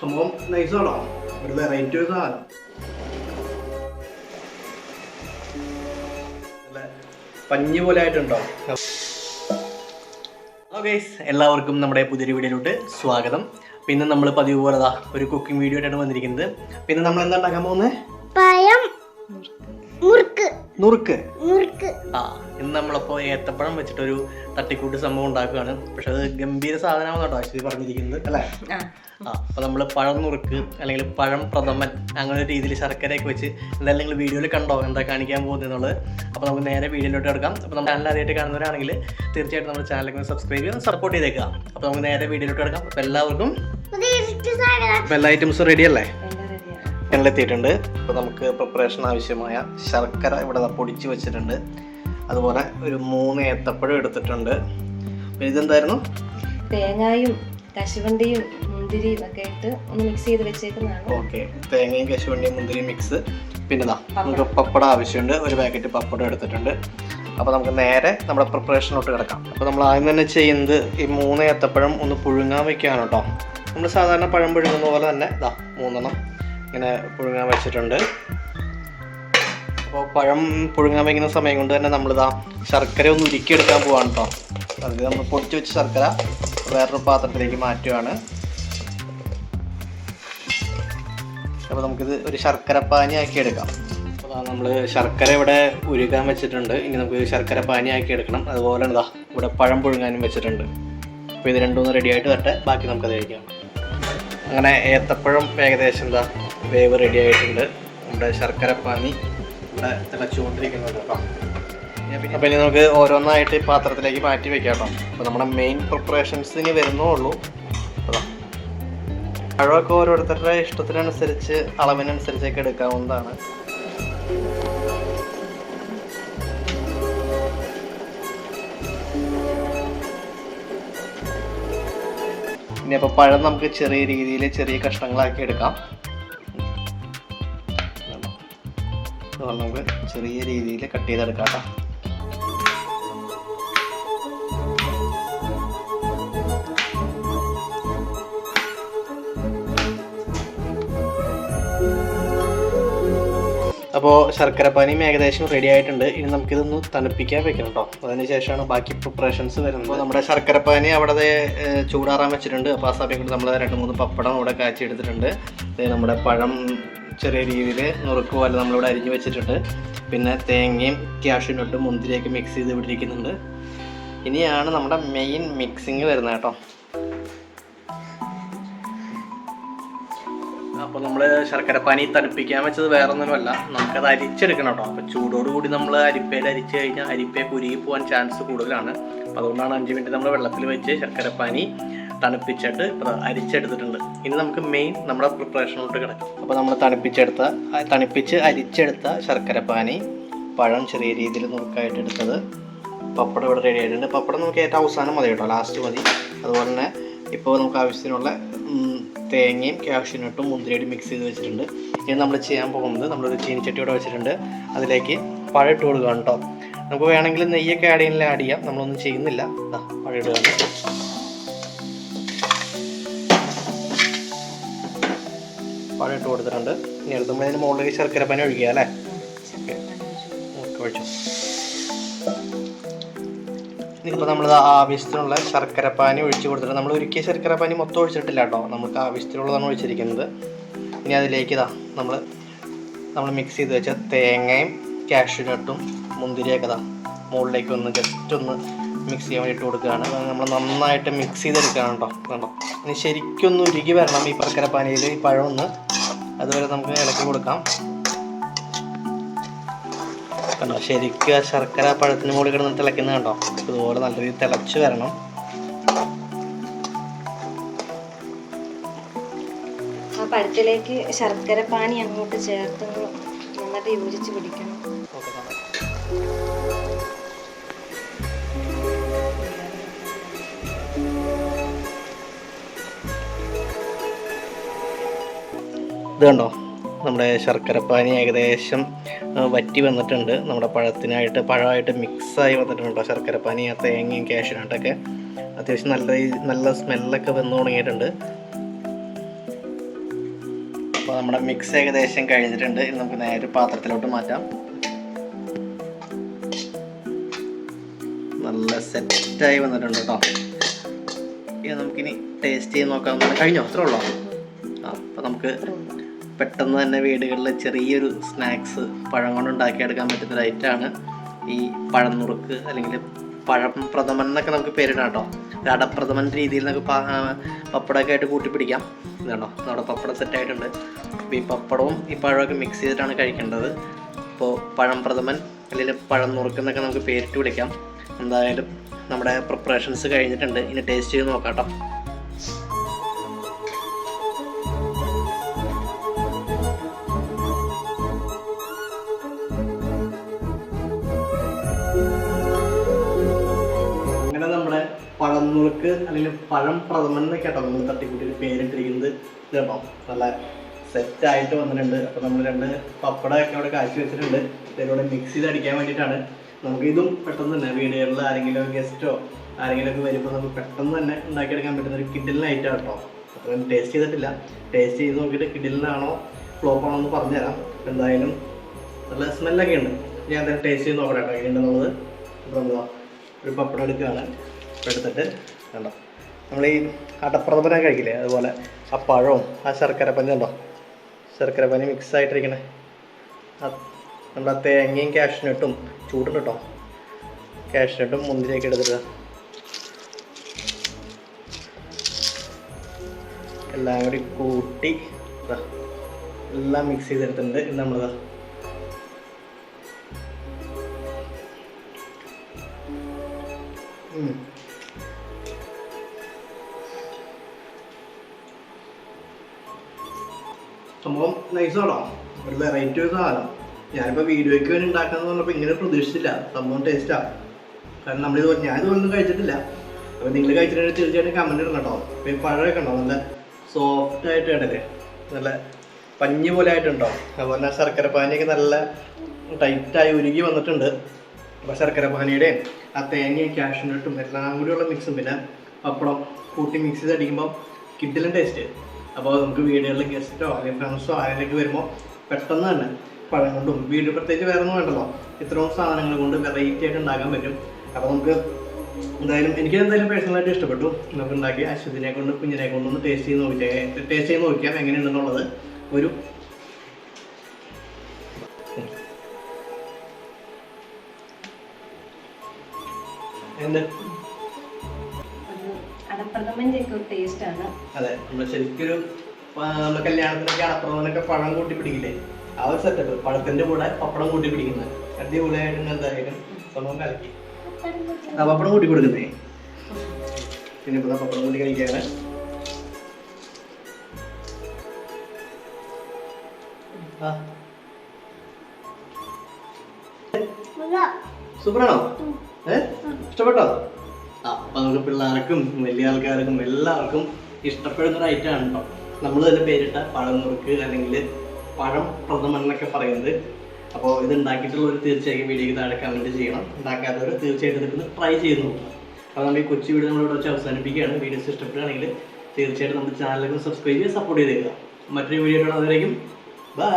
സംഭവം നൈസാണോ ഒരു വെറൈറ്റി ഒരു സാധനം. പഞ്ഞു പഞ്ഞി പോലെ ആയിട്ടുണ്ടോ? ഓക്കെ എല്ലാവർക്കും നമ്മുടെ പുതിയൊരു വീഡിയോയിലോട്ട് സ്വാഗതം. പിന്നെ നമ്മൾ പതിവ് പോലെ ദാ ഒരു കുക്കിംഗ് വീഡിയോ ആയിട്ടാണ് വന്നിരിക്കുന്നത്. പിന്നെ നമ്മൾ എന്താ ഉണ്ടാക്കാൻ പോകുന്നത് പഴം. നുറുക്ക്. മുറുക്ക്. ആ ഇന്ന് നമ്മളപ്പോൾ ഏത്തപ്പഴം വെച്ചിട്ടൊരു തട്ടിക്കൂട്ട് സംഭവം ഉണ്ടാക്കുകയാണ്. പക്ഷെ അത് ഗംഭീര സാധനമാണ് കേട്ടോ അശ്വതി പറഞ്ഞിരിക്കുന്നത് അല്ലേ? ആ. അപ്പോൾ നമ്മൾ പഴം നുറുക്ക് അല്ലെങ്കിൽ പഴം പ്രഥമൻ അങ്ങനെ ഒരു രീതിയിൽ ശർക്കരയൊക്കെ വെച്ച് എന്തായാലും നിങ്ങൾ വീഡിയോയിൽ കണ്ടോ എന്താ കാണിക്കാൻ പോകുന്നത് എന്നുള്ളത്. അപ്പോൾ നമുക്ക് നേരെ വീഡിയോയിലോട്ട് എടുക്കാം അപ്പോൾ നമ്മുടെ ചാനൽ ആദ്യമായിട്ട് കാണുന്നവരാണെങ്കിൽ തീർച്ചയായിട്ടും നമ്മുടെ ചാനലൊക്കെ സബ്സ്ക്രൈബ് ചെയ്ത് സപ്പോർട്ട് ചെയ്തേക്കുക. അപ്പോൾ നമുക്ക് നേരെ വീഡിയോയിലോട്ട് എടുക്കാം അപ്പോൾ എല്ലാവർക്കും എല്ലാ ഐറ്റംസും റെഡി അല്ലേ? എത്തിയിട്ടുണ്ട് അപ്പോൾ നമുക്ക് പ്രിപ്പറേഷൻ ആവശ്യമായ ശർക്കര ഇവിടെ പൊടിച്ച് വെച്ചിട്ടുണ്ട്. അതുപോലെ ഒരു മൂന്ന് ഏത്തപ്പഴം എടുത്തിട്ടുണ്ട്. അപ്പോൾ ഇതെന്തായിരുന്നു? തേങ്ങായും കശുവണ്ടിയും മുന്തിരിയും ഒക്കെ ഇട്ട് ഒന്ന് മിക്സ് ചെയ്ത് വെച്ചേക്കുന്നതാണ്. ഓക്കെ. തേങ്ങയും കശുവണ്ടിയും മുന്തിരിയും മിക്സ് പിന്നെ നമുക്ക് പപ്പടം ആവശ്യമുണ്ട്. ഒരു പാക്കറ്റ് പപ്പടം എടുത്തിട്ടുണ്ട്. അപ്പോൾ നമുക്ക് നേരെ നമ്മുടെ പ്രിപ്പറേഷനിലോട്ട് കിടക്കാം. അപ്പോൾ നമ്മൾ ആദ്യം തന്നെ ചെയ്യുന്നത് ഈ മൂന്ന് ഏത്തപ്പഴം ഒന്ന് പുഴുങ്ങാൻ വെക്കുകയാണ് കേട്ടോ. നമ്മൾ സാധാരണ പഴം പുഴുങ്ങുന്ന പോലെ തന്നെ ഇതാ മൂന്നെണ്ണം ഇങ്ങനെ പുഴുങ്ങാൻ വെച്ചിട്ടുണ്ട്. അപ്പോൾ പഴം പുഴുങ്ങാൻ വയ്ക്കുന്ന സമയം കൊണ്ട് തന്നെ നമ്മളിതാ ശർക്കര ഒന്ന് ഉരുക്കിയെടുക്കാൻ പോവാണ് കേട്ടോ അത് നമ്മൾ പൊടിച്ച് വെച്ച ശർക്കര വേറൊരു പാത്രത്തിലേക്ക് മാറ്റുകയാണ് അപ്പോൾ നമുക്കിത് ഒരു ശർക്കര പാനിയാക്കി എടുക്കാം അപ്പോൾ നമ്മൾ ശർക്കര ഇവിടെ ഉരുകാൻ വെച്ചിട്ടുണ്ട്. ഇനി നമുക്ക് ശർക്കര പാനിയാക്കി എടുക്കണം. അതുപോലെ ഇതാ ഇവിടെ പഴം പുഴുങ്ങാനും വെച്ചിട്ടുണ്ട്. അപ്പോൾ ഇത് രണ്ടുമൂന്ന് റെഡി ആയിട്ട് വരട്ടെ. ബാക്കി നമുക്കത് കഴിക്കാം. അങ്ങനെ ഏത്തപ്പഴം ഏകദേശം എന്താ വേവ് റെഡി ആയിട്ടുണ്ട്. നമ്മുടെ ശർക്കര പാനി ഇവിടെ തിളച്ചുകൊണ്ടിരിക്കുന്നുണ്ട് കേട്ടോ. അപ്പോൾ ഇനി നമുക്ക് ഓരോന്നായിട്ട് പാത്രത്തിലേക്ക് മാറ്റി വെക്കാം കേട്ടോ. അപ്പോൾ നമ്മുടെ മെയിൻ പ്രിപ്പറേഷൻസിന് വരുന്നുള്ളൂ പഴമൊക്കെ ഓരോരുത്തരുടെ ഇഷ്ടത്തിനനുസരിച്ച് അളവിനനുസരിച്ചൊക്കെ എടുക്കാവുന്നതാണ്. ഇനി അപ്പോൾ പഴം നമുക്ക് ചെറിയ രീതിയിൽ ചെറിയ കഷ്ണങ്ങളാക്കി എടുക്കാം. അതുപോലെ നമുക്ക് ചെറിയ രീതിയിൽ കട്ട് ചെയ്തെടുക്കാം കേട്ടോ. അപ്പോൾ ശർക്കരപ്പാനിയും ഏകദേശം റെഡി ആയിട്ടുണ്ട്. ഇനി നമുക്കിതൊന്ന് തണുപ്പിക്കാൻ വെക്കണം കേട്ടോ. അതിനുശേഷമാണ് ബാക്കി പ്രിപ്പറേഷൻസ് വരുന്നത്. അപ്പോൾ നമ്മുടെ ശർക്കരപ്പാനി അവിടെ ചൂടാറാൻ വെച്ചിട്ടുണ്ട്. അപ്പോൾ ആ സമയം കൊണ്ട് നമ്മൾ രണ്ട് മൂന്ന് പപ്പടം അവിടെ കാച്ചി എടുത്തിട്ടുണ്ട് നമ്മുടെ പഴം ചെറിയ രീതിയിൽ നുറുക്ക് പോലെ നമ്മളിവിടെ അരിഞ്ഞ് വെച്ചിട്ടുണ്ട്. പിന്നെ തേങ്ങയും ക്യാഷ്യൂനട്ടും മുന്തിരിയൊക്കെ മിക്സ് ചെയ്ത് വിട്ടിരിക്കുന്നുണ്ട് ഇനിയാണ് നമ്മുടെ മെയിൻ മിക്സിങ് വരുന്നത് കേട്ടോ. അപ്പോൾ നമ്മൾ ശർക്കരപ്പാനി തണുപ്പിക്കാൻ വെച്ചത് വേറെ ഒന്നുമല്ല നമുക്കത് അരിച്ചെടുക്കണം കേട്ടോ. അപ്പോൾ ചൂടോട് കൂടി നമ്മൾ അരിപ്പയിൽ അരിച്ച് കഴിഞ്ഞാൽ അരിപ്പയെ കുരുകി പോകാൻ ചാൻസ് കൂടുതലാണ്. അപ്പോൾ അതുകൊണ്ടാണ് അഞ്ച് മിനിറ്റ് നമ്മൾ വെള്ളത്തിൽ വെച്ച് ശർക്കരപ്പാനി തണുപ്പിച്ചിട്ട് അരിച്ചെടുത്തിട്ടുണ്ട്. ഇനി നമുക്ക് മെയിൻ നമ്മുടെ പ്രിപ്പറേഷനിലോട്ട് കിടക്കും. അപ്പോൾ നമ്മൾ തണുപ്പിച്ചെടുത്ത തണുപ്പിച്ച് അരിച്ചെടുത്ത ശർക്കരപ്പാനി പഴം ചെറിയ രീതിയിൽ നുറുക്കായിട്ട് എടുത്തത്. പപ്പടം ഇവിടെ റെഡി ആയിട്ടുണ്ട്. പപ്പടം നമുക്ക് ഏറ്റവും അവസാനം മതി കേട്ടോ ലാസ്റ്റ് മതി. അതുപോലെ തന്നെ ഇപ്പോൾ നമുക്ക് ആവശ്യത്തിനുള്ള തേങ്ങയും കാഷ്യൂനട്ടും മുന്തിരിയായിട്ട് മിക്സ് ചെയ്ത് വെച്ചിട്ടുണ്ട്. ഇനി നമ്മൾ ചെയ്യാൻ പോകുന്നത് നമ്മളൊരു ചീനിച്ചട്ടി ഇവിടെ വെച്ചിട്ടുണ്ട്. അതിലേക്ക് പഴം ഇട്ട് കൊടുക്കുക കേട്ടോ. നമുക്ക് വേണമെങ്കിൽ നെയ്യൊക്കെ ആഡ് ചെയ്യുന്നില്ല ആഡ് ചെയ്യാം. നമ്മളൊന്നും ചെയ്യുന്നില്ല. പഴം ഇടുകയാണ്. പഴം ഇട്ട് കൊടുത്തിട്ടുണ്ട്. ഇനി എടുത്തുമ്പോൾ അതിന് മുകളിലേക്ക് ശർക്കര പനി ഒഴിക്കുക അല്ലേ? ഒഴിച്ചു. ഇതിപ്പോൾ നമ്മൾ ആവശ്യത്തിനുള്ള ശർക്കര പാനി ഒഴിച്ച് കൊടുത്തിട്ടുണ്ട്. നമ്മൾ ഒരുക്കിയ ശർക്കരപ്പാനി മൊത്തം ഒഴിച്ചിട്ടില്ല കേട്ടോ. നമുക്ക് ആവശ്യത്തിനുള്ളതാണ് ഒഴിച്ചിരിക്കുന്നത്. ഇനി അതിലേക്ക് ഇതാ നമ്മൾ നമ്മൾ മിക്സ് ചെയ്ത് വെച്ച തേങ്ങയും കാഷ്യൂനട്ടും മുന്തിരിയൊക്കെ ഇതാ മുകളിലേക്ക് ഒന്ന് ജസ്റ്റ് ഒന്ന് മിക്സ് ചെയ്യാൻ വേണ്ടി ഇട്ട് കൊടുക്കുകയാണ് നമ്മൾ നന്നായിട്ട് മിക്സ് ചെയ്തെടുക്കുകയാണ് കേട്ടോ. കണ്ടോ? ഇനി ശരിക്കും ഒന്ന് ഉരുകി വരണം ഈ ശർക്കരപ്പാനിയിൽ ഈ പഴം ഒന്ന് അതുവരെ നമുക്ക് ഇളക്കി കൊടുക്കാം. കണ്ടോ? ശരിക്കും ആ ശർക്കര പഴത്തിന് മുകളിൽ കിടന്ന് തിളയ്ക്കുന്നത് കണ്ടോ? ഇതുപോലെ നല്ല രീതിയിൽ തിളച്ച് വരണം. ആ പഴത്തിലേക്ക് ശർക്കര പാനി അങ്ങോട്ട് ചേർത്ത് നന്നായിട്ട് യോജിച്ച് പിടിക്കണം. ഓക്കെ ഇത് കണ്ടോ? നമ്മുടെ ശർക്കരപ്പാനി ഏകദേശം വറ്റി വന്നിട്ടുണ്ട്. നമ്മുടെ പഴത്തിനായിട്ട് പഴമായിട്ട് മിക്സായി വന്നിട്ടുണ്ട് ശർക്കരപ്പാനി ആ തേങ്ങയും ക്യാഷിനായിട്ടൊക്കെ അത്യാവശ്യം നല്ല നല്ല സ്മെല്ലൊക്കെ വന്നു തുടങ്ങിയിട്ടുണ്ട്. അപ്പോൾ നമ്മുടെ മിക്സ് ഏകദേശം കഴിഞ്ഞിട്ടുണ്ട്. ഇനി നമുക്ക് നേരെ പാത്രത്തിലോട്ട് മാറ്റാം. നല്ല സെറ്റായി വന്നിട്ടുണ്ട് കേട്ടോ. ഇത് നമുക്കിനി ടേസ്റ്റ് ചെയ്ത് നോക്കാം കഴിഞ്ഞോ? അത്രേ ഉള്ളോ? അപ്പോൾ നമുക്ക് പെട്ടെന്ന് തന്നെ വീടുകളിൽ ചെറിയൊരു സ്നാക്സ് പഴം കൊണ്ട് ഉണ്ടാക്കിയെടുക്കാൻ പറ്റുന്ന ഐറ്റമാണ് ഈ പഴം നുറുക്ക് അല്ലെങ്കിൽ പഴം പ്രഥമൻ എന്നൊക്കെ നമുക്ക് പേരിടാം കേട്ടോ. അടപ്രഥമൻ രീതിയിൽ നമുക്ക് പപ്പടമൊക്കെ ആയിട്ട് കൂട്ടി പിടിക്കാം. ഇതുണ്ടോ നമ്മുടെ പപ്പടം സെറ്റായിട്ടുണ്ട് അപ്പോൾ ഈ പപ്പടവും ഈ പഴമൊക്കെ മിക്സ് ചെയ്തിട്ടാണ് കഴിക്കേണ്ടത്. അപ്പോൾ പഴം പ്രഥമൻ അല്ലെങ്കിൽ പഴം നുറുക്ക് എന്നൊക്കെ നമുക്ക് പേരിട്ട് വിളിക്കാം. എന്തായാലും നമ്മുടെ പ്രിപ്പറേഷൻസ് കഴിഞ്ഞിട്ടുണ്ട്. ഇനി ടേസ്റ്റ് ചെയ്ത് നോക്കാം കേട്ടോ. നുറുക്ക് അല്ലെങ്കിൽ പഴം പ്രഥമൻ എന്നൊക്കെ കേട്ടോ നമ്മൾ തട്ടിക്കൂട്ടി പേരിട്ടിരിക്കുന്നത്. കേട്ടോ നല്ല സെറ്റ് ആയിട്ട് വന്നിട്ടുണ്ട്. അപ്പോൾ നമ്മൾ രണ്ട് പപ്പടമൊക്കെ അവിടെ കാച്ചി വെച്ചിട്ടുണ്ട്. ഇതിലൂടെ മിക്സ് ചെയ്ത് അടിക്കാൻ വേണ്ടിയിട്ടാണ്. നമുക്ക് ഇതും പെട്ടെന്ന് തന്നെ വീടുകളിൽ ആരെങ്കിലും ഗസ്റ്റോ ആരെങ്കിലും ഒക്കെ വരുമ്പോൾ നമുക്ക് പെട്ടെന്ന് തന്നെ ഉണ്ടാക്കിയെടുക്കാൻ പറ്റുന്ന ഒരു കിഡിലിനായിട്ടാണ് കേട്ടോ. അപ്പോൾ ടേസ്റ്റ് ചെയ്തിട്ടില്ല. ടേസ്റ്റ് ചെയ്ത് നോക്കിയിട്ട് കിഡിലിനാണോ ഫ്ലോപ്പ് ആണോ എന്ന് പറഞ്ഞുതരാം. എന്തായാലും നല്ല സ്മെല്ലൊക്കെ ഉണ്ട്. ഞാൻ എന്തായാലും ടേസ്റ്റ് ചെയ്ത് നോക്കട്ടെ കേട്ടോ. അപ്പോൾ എന്താ ഒരു പപ്പടം എടുക്കുകയാണ്. എടുത്തിട്ട് കണ്ടോ? നമ്മൾ ഈ അടപ്രഥമന കഴിക്കില്ലേ? അതുപോലെ ആ പഴവും ആ ശർക്കര പനി ഉണ്ടോ ശർക്കര പനി മിക്സ് ആയിട്ടിരിക്കണേ. നമ്മൾ ആ തേങ്ങയും കാഷ്നട്ടും ചൂടുണ്ട് കേട്ടോ. കാഷ്നട്ടും മുന്തിരിയൊക്കെ എടുത്തിട്ട് എല്ലാം കൂടി കൂട്ടി എല്ലാം മിക്സ് ചെയ്തെടുത്തിട്ടുണ്ട്. നമ്മളിതാ ഉം. സംഭവം നൈസാണോ? ഒരു വെറൈറ്റി ഒരു സാധനം. ഞാനിപ്പോൾ വീഡിയോയ്ക്ക് വേണ്ടി ഉണ്ടാക്കാന്ന് പറഞ്ഞപ്പോൾ ഇങ്ങനെ പ്രതീക്ഷിച്ചില്ല. സംഭവം ടേസ്റ്റാണ് കാരണം നമ്മളിത് ഞാനിതൊന്നും കഴിച്ചിട്ടില്ല. അപ്പോൾ നിങ്ങൾ കഴിച്ചിട്ടുണ്ടെങ്കിൽ തീർച്ചയായിട്ടും കമന്റ് ഇടണം കേട്ടോ അപ്പോൾ ഈ പഴമൊക്കെ ഉണ്ടോ? നല്ല സോഫ്റ്റ് ആയിട്ട് ഇടൽ നല്ല പഞ്ഞി പോലെ ആയിട്ടുണ്ടോ? അതുപോലെ ശർക്കര പാനിയൊക്കെ നല്ല ടൈറ്റായി ഉരുകി വന്നിട്ടുണ്ട്. അപ്പോൾ ശർക്കര പാനിയുടെയും ആ തേങ്ങയും കാഷ്നട്ടും എല്ലാം കൂടിയുള്ള മിക്സും പിന്നെ പപ്പടം കൂട്ടി മിക്സ് ചെയ്ത് അടിക്കുമ്പോൾ കിഡിലും ടേസ്റ്റ് അപ്പോൾ നമുക്ക് വീടുകളിൽ ഗസ്റ്റോ അല്ലെങ്കിൽ ഫ്രണ്ട്സോ ആരെങ്കിലൊക്കെ വരുമ്പോൾ പെട്ടെന്ന് തന്നെ പഴം കൊണ്ടും വീട് പ്രത്യേകിച്ച് വേറെ ഒന്നും വേണ്ടല്ലോ. ഇത്രയും സാധനങ്ങൾ കൊണ്ട് വെറൈറ്റി ആയിട്ട് ഉണ്ടാക്കാൻ പറ്റും. അപ്പോൾ നമുക്ക് എന്തായാലും എനിക്ക് എന്തായാലും പേഴ്സണലായിട്ട് ഇഷ്ടപ്പെട്ടു. നമുക്ക് ഉണ്ടാക്കി അശ്വതിനെ കൊണ്ട് കുഞ്ഞിനെ കൊണ്ടൊന്ന് ടേസ്റ്റ് ചെയ്ത് നോക്കിയാൽ ടേസ്റ്റ് ചെയ്ത് നോക്കിയാൽ എങ്ങനെയുണ്ടെന്നുള്ളത്. ഒരു എന്ത് അടപ്രഥമന്റെ ഒക്കെ ഒരു ആണ്. അതെ നമ്മൾ ശരിക്കൊരു കല്യാണത്തിനൊക്കെ പഴം കൂട്ടി പിടിക്കില്ലേ? ആ ഒരു സെറ്റപ്പ് പഴത്തിന്റെ കൂടെ പപ്പടം കൂട്ടി പിടിക്കുന്നത്. അടിപൊളിയായിട്ട് എന്തായാലും സംഭവം കലക്കി. ആ പപ്പടം കൂട്ടി കൊടുക്കുന്നേ? പിന്നെ ഇപ്പൊ പപ്പടം കൂട്ടി കഴിക്കാണ് സൂപ്പറാണോ? ഏ? ഇഷ്ടപ്പെട്ടോ? അപ്പൊ നമുക്ക് പിള്ളേർക്കും വലിയ ആൾക്കാർക്കും എല്ലാവർക്കും ഇഷ്ടപ്പെടുന്ന ഒരു ഐറ്റം ആണ് കേട്ടോ നമ്മൾ തന്നെ പേരിട്ട പഴം നുറുക്ക് അല്ലെങ്കിൽ പഴം പ്രഥമൻ എന്നൊക്കെ പറയുന്നത്. അപ്പോൾ ഇത് ഉണ്ടാക്കിയിട്ടുള്ളവർ തീർച്ചയായും വീഡിയോയ്ക്ക് താഴെ കമന്റ് ചെയ്യണം. ഉണ്ടാക്കാത്തവർ തീർച്ചയായിട്ടും ഇതൊക്കെ ട്രൈ ചെയ്ത് നോക്കണം. അപ്പോൾ നമ്മൾ ഈ കൊച്ചു വീഡിയോ നമ്മളിവിടെ വെച്ച് അവസാനിപ്പിക്കുകയാണ്. വീഡിയോസ് ഇഷ്ടപ്പെടുകയാണെങ്കിൽ തീർച്ചയായിട്ടും നമ്മുടെ ചാനലൊക്കെ സബ്സ്ക്രൈബ് ചെയ്ത് സപ്പോർട്ട് ചെയ്തേക്കുക. മറ്റൊരു വീഡിയോ അതുവരേക്കും ബൈ